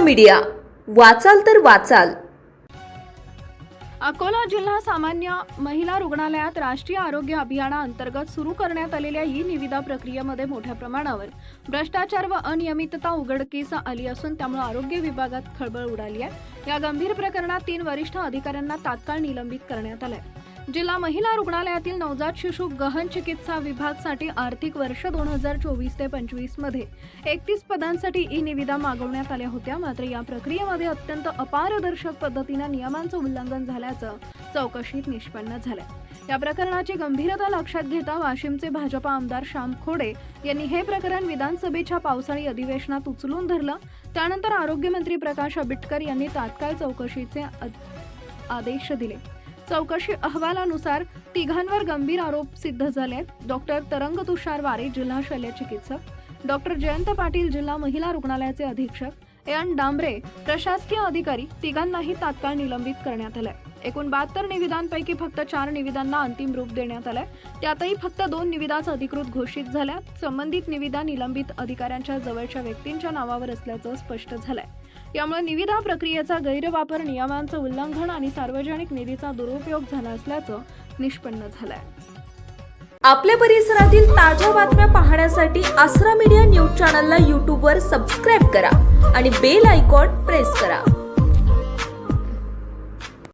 Media. वाचाल तर वाचाल. अकोला जिल्हा सामान्य महिला रुग्णालयात राष्ट्रीय आरोग्य अभियानाअंतर्गत सुरू करण्यात आलेल्या ई निविदा प्रक्रियेमध्ये मोठ्या प्रमाणावर भ्रष्टाचार व अनियमितता उघडकीस आली असून त्यामुळे आरोग्य विभागात खळबळ उडाली आहे. या गंभीर प्रकरणात तीन वरिष्ठ अधिकाऱ्यांना तात्काळ निलंबित करण्यात आलंय. जिल्हा महिला रुग्णालयातील नवजात शिशु गहन चिकित्सा विभागसाठी आर्थिक वर्ष दोन हजार चोवीस ते पंचवीसमध्ये एकतीस पदांसाठी ई निविदा मागवण्यात आल्या होत्या. मात्र या प्रक्रियेमध्ये अत्यंत अपारदर्शक पद्धतीनं नियमांचं उल्लंघन झाल्याचं चौकशीत निष्पन्न झालं या प्रकरणाची गंभीरता लक्षात घेता वाशिमचे भाजपा आमदार श्याम खोडे यांनी हे प्रकरण विधानसभेच्या पावसाळी अधिवेशनात उचलून धरलं. त्यानंतर आरोग्यमंत्री प्रकाश आंबेडकर यांनी तात्काळ चौकशीचे आदेश दिले. चौकशी अहवालानुसार तिघांवर गंभीर आरोप सिद्ध झाले डॉक्टर तरंग तुषार वारे जिल्हा शल्य चिकित्सक. डॉक्टर जयंत पाटील जिल्हा महिला रुग्णालयाचे अधीक्षक. एन डांबरे प्रशासकीय अधिकारी तिघांनाही तात्काळ निलंबित करण्यात आलंय. एकूण बहात्तर निविदांपैकी फक्त चार निविदांना अंतिम रूप देण्यात आलंय. त्यातही फक्त दोन निविदाच अधिकृत घोषित झाल्या संबंधित निविदा निलंबित अधिकाऱ्यांच्या जवळच्या व्यक्तींच्या नावावर असल्याचं स्पष्ट झालंय. यामुळे निविदा प्रक्रियेचा गैरवापर नियमांचं उल्लंघन आणि सार्वजनिक निधीचा दुरुपयोग झाला असल्याचं निष्पन्न झालंय. आपल्या परिसरातील ताज्या बातम्या पाहण्यासाठी आसरा मीडिया न्यूज चॅनलला यूट्यूबवर सबस्क्राईब करा आणि बेल आयकॉन प्रेस